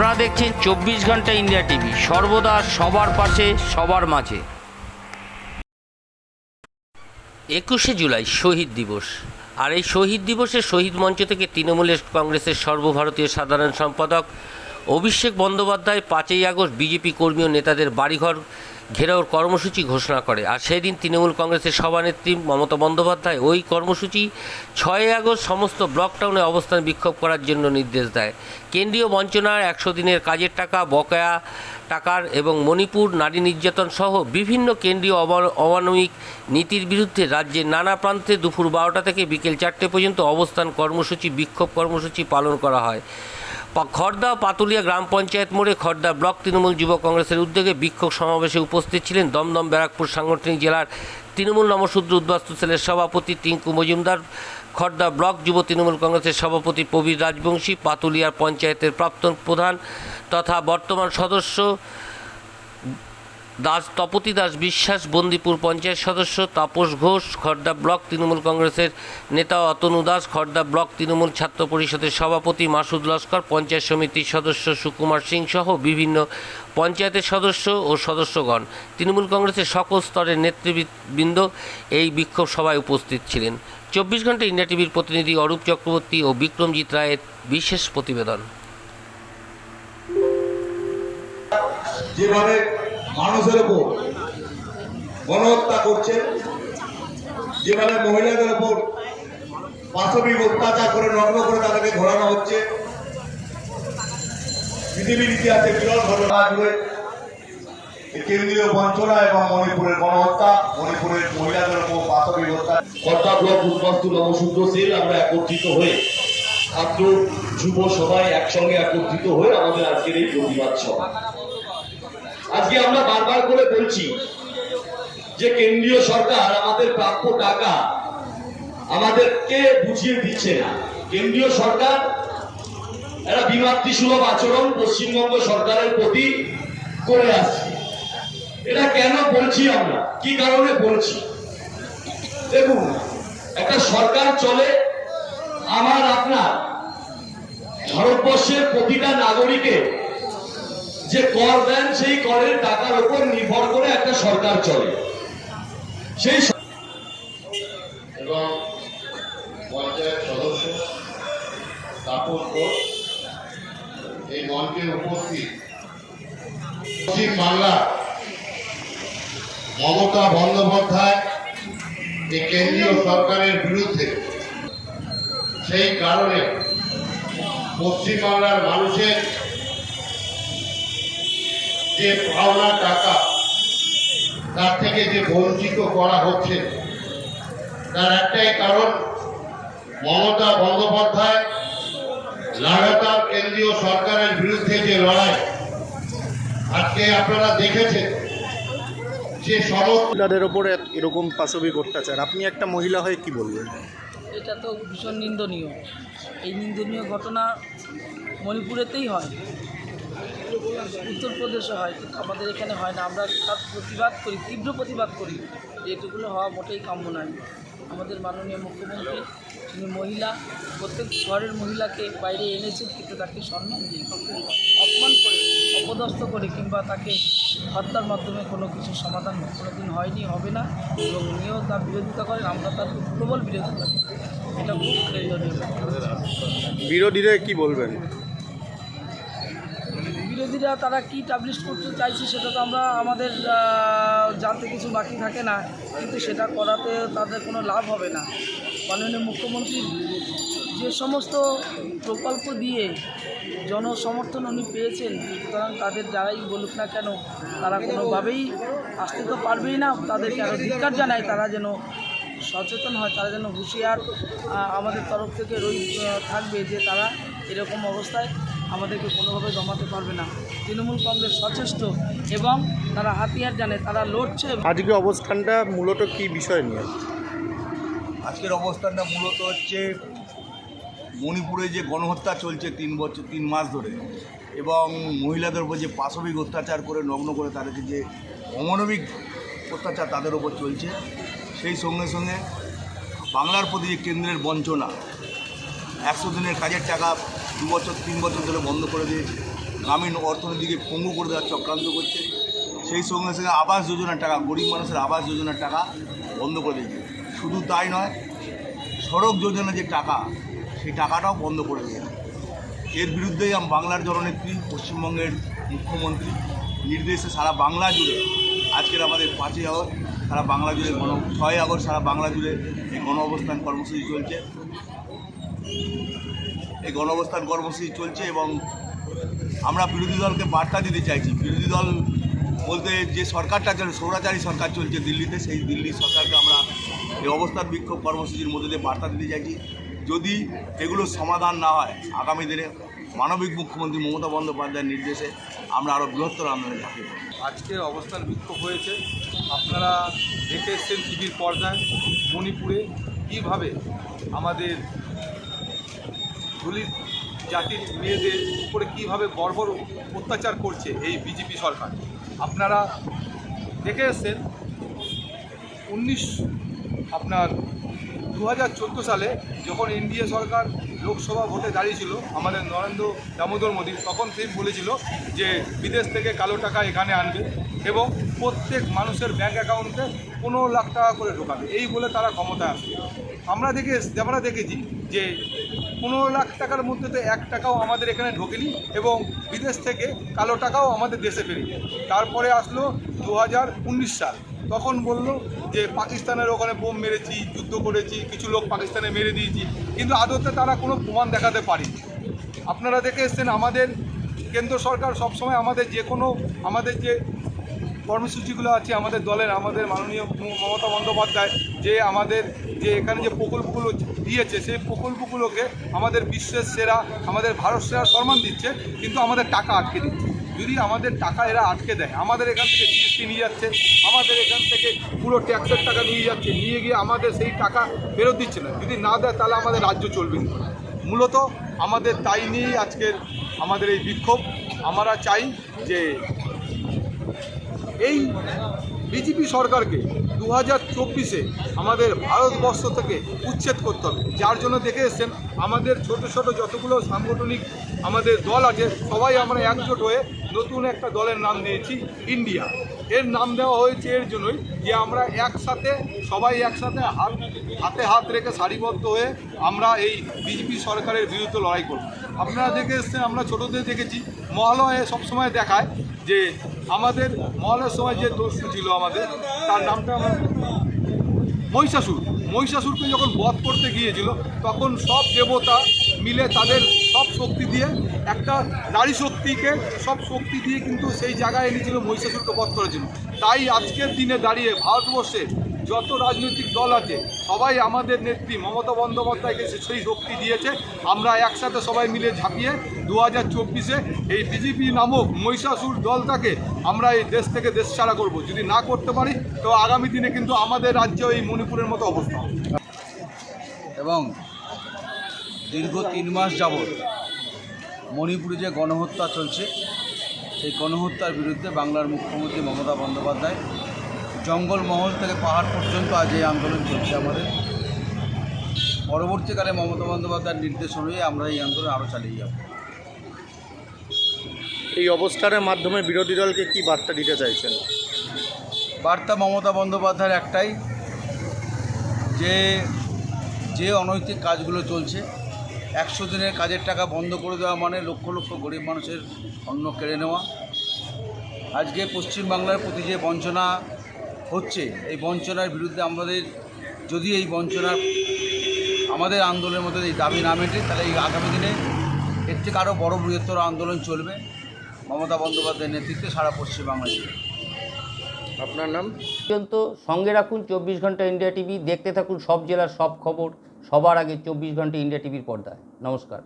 আপনারা দেখছেন চব্বিশ ঘণ্টা ইন্ডিয়া টিভি। সর্বদা সবার পাশে, সবার মাঝে। একুশে জুলাই শহীদ দিবস। আর এই শহীদ দিবসে শহীদ মঞ্চ থেকে তৃণমূলের কংগ্রেসের সর্বভারতীয় সাধারণ সম্পাদক অভিষেক বন্দ্যোপাধ্যায় পাঁচই আগস্ট বিজেপি কর্মী ও নেতাদের বাড়িঘর ঘেরাওর কর্মসূচি ঘোষণা করে। আর সেদিন তৃণমূল কংগ্রেসের সভানেত্রী মমতা বন্দ্যোপাধ্যায় ওই কর্মসূচি ছয়ই আগস্ট সমস্ত ব্লক টাউনে অবস্থান বিক্ষোভ করার জন্য নির্দেশ দেয়। কেন্দ্রীয় বঞ্চনার একশো দিনের কাজের টাকা, বকেয়া টাকার এবং মণিপুর নারী নির্যাতন সহ বিভিন্ন কেন্দ্রীয় অমানবিক নীতির বিরুদ্ধে রাজ্যের নানা প্রান্তে দুপুর বারোটা থেকে বিকেল চারটে পর্যন্ত অবস্থান কর্মসূচি, বিক্ষোভ কর্মসূচি পালন করা হয়। খড়দা পাতুলিয়া গ্রাম পঞ্চায়েত মোড়ে খড়দা ব্লক তৃণমূল যুব কংগ্রেসের উদ্যোগে বিক্ষোভ সমাবেশে উপস্থিত ছিলেন দমদম ব্যারাকপুর সাংগঠনিক জেলার তৃণমূল নমশূদ্র উদ্বাস্তু সেলের সভাপতি টিঙ্কু মজুমদার, খড়দা ব্লক যুব তৃণমূল কংগ্রেসের সভাপতি প্রবীর রাজবংশী, পাতুলিয়ার পঞ্চায়েতের প্রাক্তন প্রধান তথা বর্তমান সদস্য দাস, তপতি দাস বিশ্বাস, বন্দিপুর পঞ্চায়েত সদস্য, তাপস ঘোষ খড়দা ব্লক তৃণমূল কংগ্রেসের নেতা অতনু দাস খড়দা ব্লক তৃণমূল ছাত্র পরিষদের সভাপতি মাসুদ লস্কর, পঞ্চায়েত সমিতির সদস্য সুকুমার সিং সহ বিভিন্ন পঞ্চায়েতের সদস্য ও সদস্যগণ। তৃণমূল কংগ্রেসের সকল স্তরের নেতৃবৃন্দ এই বিক্ষোভ সভায় উপস্থিত ছিলেন। চব্বিশ ঘণ্টা ইন্ডিয়া টিভির প্রতিনিধি অরূপ চক্রবর্তী ও বিক্রমজিৎ রায়ের বিশেষ প্রতিবেদন। যেভাবে মানুষের উপর গণহত্যা করছে। যেভাবে মহিলাদের উপর পাশবিক অত্যাচার করে নগ্ন করে তাদেরকে ঘোরানো হচ্ছে, পৃথিবীর ইতিহাসে বিরল ঘটনা জুড়ে কেন্দ্রীয় বঞ্চনা এবং মণিপুরের গণহত্যা, মণিপুরের মহিলাদের উপর পাশবিক হত্যা কর্তা ব্লক উদ্বাস্তু নবসূত্র সেল আমরা একত্রিত হয়ে ছাত্র, যুব সবাই একসঙ্গে একত্রিত হয়ে আমাদের আজকের এই প্রতিবাদ সভা। আজকে আমরা বারবার করে বলছি যে কেন্দ্রীয় সরকার আমাদের প্রাপ্য টাকা আমাদেরকে বুঝিয়ে দিচ্ছে না। কেন্দ্রীয় সরকার একটা বিমাতৃসুলভ আচরণ পশ্চিমবঙ্গ সরকারের প্রতি করে আসছে। এটা কেন বলছি আমরা? কি কারণে বলছি? দেখুন, একটা সরকার চলে, আমার, আপনার, ভারতবর্ষের প্রতিটা নাগরিকের যে কর দেন, সেই করের টাকার উপর নির্ভর করে একটা সরকার চলে। সেই এবং পঞ্চায়েত সদস্য তাপস ঘোষ এই মঞ্চে উপস্থিত পশ্চিম মমতা বন্দ্যোপাধ্যায় এই কেন্দ্রীয় সরকারের বিরুদ্ধে। সেই কারণে পশ্চিমবাংলার মানুষের যে পাওনা টাকা তার থেকে যে বঞ্চিত করা হচ্ছে তার একটাই কারণ মমতা বন্দ্যোপাধ্যায় লাগাতার কেন্দ্রীয় সরকারের বিরুদ্ধে যে লড়াই। আজকে আপনারা দেখেছেন যে মহিলাদের ওপর এরকম পাশবিক অত্যাচার। আপনি একটা মহিলা হয়ে কি বলবেন? এটা তো ভীষণ নিন্দনীয়। এই নিন্দনীয় ঘটনা মণিপুরেতেই হয়। উত্তরপ্রদেশে হয়, কিন্তু আমাদের এখানে হয় না। আমরা তার প্রতিবাদ করি, তীব্র প্রতিবাদ করি যে এটুকুলো হওয়া মোটেই কাম্য নয়। আমাদের মাননীয় মুখ্যমন্ত্রী তিনি মহিলা, প্রত্যেক ঘরের মহিলাকে বাইরে এনেছেন, কিন্তু তাকে সম্মান দিয়ে অপমান করে, অপদস্থ করে, কিংবা তাকে হত্যার মাধ্যমে কোনো কিছু সমাধান কোনোদিন হয়নি, হবে না, এবং উনিও তার বিরোধিতা করেন, আমরা তার প্রবল বিরোধিতা করি। এটা খুব প্রয়োজনীয়। বিরোধীরা কি বলবেন? বিরোধীরা তারা কি টাবলিশ করতে চাইছে সেটা তো আমরা আমাদের জানতে কিছু বাকি থাকে না, কিন্তু সেটা করাতে তাদের কোনো লাভ হবে না। মাননীয় মুখ্যমন্ত্রী যে সমস্ত প্রকল্প দিয়ে জনসমর্থন উনি পেয়েছেন, সুতরাং তাদের যারাই বলুক না কেন, তারা কোনোভাবেই আসতে তো পারবেই না। তাদেরকে আরও ধিক্কার জানায় তারা যেন সচেতন হয়, তারা যেন হুঁশিয়ার আমাদের তরফ থেকে রই থাকবে যে তারা এরকম অবস্থায় আমাদেরকে কোনোভাবে জমাতে পারবে না। তৃণমূল কংগ্রেস সচেষ্ট এবং তারা হাতিয়ার জানে তারা লড়ছে আজকে অবস্থানটা মূলত কি বিষয় নিয়ে? আজকের অবস্থানটা মূলত হচ্ছে মণিপুরে যে গণহত্যা চলছে তিন বছর তিন মাস ধরে এবং মহিলাদের উপর যে পাশবিক অত্যাচার করে নগ্ন করে তাদেরকে যে অমানবিক অত্যাচার তাদের উপর চলছে সেই সঙ্গে সঙ্গে বাংলার প্রতি যে কেন্দ্রের বঞ্চনা একশো দিনের কাজের টাকা দু বছর তিন বছর ধরে বন্ধ করে দিয়েছে গ্রামীণ অর্থনীতিকে পঙ্গু করে দেওয়ার চক্রান্ত করছে। সেই সঙ্গে সঙ্গে আবাস যোজনার টাকা, গরিব মানুষের আবাস যোজনার টাকা বন্ধ করে দিয়েছে। শুধু তাই নয়, সড়ক যোজনা যে টাকা, সেই টাকাটাও বন্ধ করে দিয়েছে। এর বিরুদ্ধেই আমি বাংলার জননেত্রী, পশ্চিমবঙ্গের মুখ্যমন্ত্রী নির্দেশে সারা বাংলা জুড়ে আজকের আমাদের পাঁচই আগস্ট, সারা বাংলা জুড়ে গণ ছয় আগস্ট সারা বাংলা জুড়ে এই গণ অবস্থান কর্মসূচি চলছে। এই গণ অবস্থান কর্মসূচি চলছে এবং আমরা বিরোধী দলকে বার্তা দিতে চাইছি। বিরোধী দল বলতে যে সরকারটা চলে সৌরাচারী সরকার চলছে দিল্লিতে, সেই দিল্লি সরকারকে আমরা এই অবস্থান বিক্ষোভ কর্মসূচির মধ্যে দিয়ে বার্তা দিতে চাইছি। যদি এগুলোর সমাধান না হয় আগামী দিনে মানবিক মুখ্যমন্ত্রী মমতা বন্দ্যোপাধ্যায়ের নির্দেশে আমরা আরও বৃহত্তর আন্দোলনে ঝাঁপিয়ে। আজকে অবস্থান বিক্ষোভ হয়েছে। আপনারা দেখে এসছেন টিভির পর্দায় মণিপুরে। কীভাবে আমাদের দলিত জাতির মেয়েদের উপরে কীভাবে বর্বর অত্যাচার করছে এই বিজেপি সরকার? আপনারা দেখে এসছেন, উনিশ আপনার দু হাজার চোদ্দ সালে যখন এনডিএ সরকার লোকসভা ভোটে দাঁড়িয়েছিল আমাদের নরেন্দ্র দামোদর মোদী, তখন তিনি বলেছিল যে বিদেশ থেকে কালো টাকা এখানে আনবে এবং প্রত্যেক মানুষের ব্যাঙ্ক অ্যাকাউন্টে পনেরো লাখ টাকা করে ঢোকাবে। এই বলে তারা ক্ষমতায় আসবে আমরা দেখে আমরা দেখেছি যে পনেরো লাখ টাকার মধ্যে তো এক টাকাও আমাদের এখানে ঢোকেনি এবং বিদেশ থেকে কালো টাকাও আমাদের দেশে ফেরেনি। তারপরে আসলো দু হাজার উনিশ সাল। তখন বলল যে পাকিস্তানের ওখানে বোম মেরেছি, যুদ্ধ করেছি, কিছু লোক পাকিস্তানে মেরে দিয়েছি। কিন্তু আদতে তারা কোনো প্রমাণ দেখাতে পারেনি। আপনারা দেখে এসছেন আমাদের কেন্দ্র সরকার সবসময় আমাদের যে কোনো আমাদের যে কর্মসূচিগুলো আছে আমাদের দলের, আমাদের মাননীয় মমতা বন্দ্যোপাধ্যায় যে আমাদের যে এখানে যে প্রকল্পগুলো দিয়েছে, সেই প্রকল্পগুলোকে আমাদের বিশ্বের সেরা, আমাদের ভারত সেরা সম্মান দিচ্ছে, কিন্তু আমাদের টাকা আটকে দিচ্ছে। যদি আমাদের টাকা এরা আটকে দেয়, আমাদের এখান থেকে জিএসটি নিয়ে যাচ্ছে, আমাদের এখান থেকে পুরো ট্যাক্সের টাকা নিয়ে যাচ্ছে, নিয়ে গিয়ে আমাদের সেই টাকা ফেরত দিচ্ছে না। যদি না দেয়, তাহলে আমাদের রাজ্য চলবে না। মূলত আমাদের তাই নিয়েই আজকের আমাদের এই বিক্ষোভ। আমরা চাই যে এই বিজেপি সরকারকে দু হাজার চব্বিশে আমাদের ভারতবর্ষ থেকে উচ্ছেদ করতে হবে। যার জন্য দেখে এসছেন, আমাদের ছোট ছোট যতগুলো সাংগঠনিক আমাদের দল আছে, সবাই আমরা একজোট হয়ে নতুন একটা দলের নাম দিয়েছি ইন্ডিয়া। এর নাম দেওয়া হয়েছে এর জন্যই যে আমরা একসাথে, সবাই একসাথে হাত, হাতে হাত রেখে সারিবদ্ধ হয়ে আমরা এই বিজেপি সরকারের বিরুদ্ধে লড়াই করব। আপনারা দেখে এসছেন, আমরা ছোটোদের দেখেছি। মহালয়ে সবসময় দেখায় যে আমাদের মহলের সময় যে দস্যু ছিল আমাদের, তার নামটা আমার মহিষাসুর। মহিষাসুরকে যখন বধ করতে গিয়েছিল, তখন সব দেবতা মিলে তাদের সব শক্তি দিয়ে, একটা নারী শক্তিকে সব শক্তি দিয়ে কিন্তু সেই জায়গায় এনেছিল মহিষাসুরকে বধ করেছিল। তাই আজকের দিনে দাঁড়িয়ে ভারতবর্ষে যত রাজনৈতিক দল আছে, সবাই আমাদের নেত্রী মমতা বন্দ্যোপাধ্যায়কে সেই শক্তি দিয়েছে। আমরা একসাথে সবাই মিলে ঝাঁপিয়ে দু হাজার চব্বিশে এই বিজেপি নামক মহিষাসুর দলটাকে আমরা এই দেশ থেকে দেশ ছাড়া করব। যদি না করতে পারি, তো আগামী দিনে কিন্তু আমাদের রাজ্য এই মণিপুরের মতো অবস্থা এবং দীর্ঘ তিন মাস যাবৎ মণিপুরে যে গণহত্যা চলছে, সেই গণহত্যার বিরুদ্ধে বাংলার মুখ্যমন্ত্রী মমতা বন্দ্যোপাধ্যায় জঙ্গলমহল থেকে পাহাড় পর্যন্ত আজ এই আন্দোলন চলছে আমাদের। পরবর্তীকালে মমতা বন্দ্যোপাধ্যায়ের নির্দেশ অনুযায়ী আমরা এই আন্দোলন আরও চালিয়ে যাব। এই অবস্থানের মাধ্যমে বিরোধী দলকে কি বার্তা দিতে চাইছেন? বার্তা মমতা বন্দ্যোপাধ্যায়ের একটাই যে যে অনৈতিক কাজগুলো চলছে একশো দিনের কাজের টাকা বন্ধ করে দেওয়া মানে লক্ষ লক্ষ গরিব মানুষের অন্ন কেড়ে নেওয়া। আজকে পশ্চিমবাংলার প্রতি যে বঞ্চনা হচ্ছে এই বঞ্চনার বিরুদ্ধে আমাদের যদি এই বঞ্চনার আমাদের আন্দোলনের মধ্যে এই দাবি না মেটে তাহলে এই আগামী দিনে এর থেকে আরও বড় বৃহত্তর আন্দোলন চলবে মমতা বন্দ্যোপাধ্যায়ের নেতৃত্বে সারা পশ্চিমবাংলা জুড়ে আপনার নাম? পর্যন্ত সঙ্গে রাখুন চব্বিশ ঘণ্টা ইন্ডিয়া টিভি দেখতে থাকুন সব জেলার সব খবর সবার আগে চব্বিশ ঘণ্টা ইন্ডিয়া টিভির পর্দায়। নমস্কার।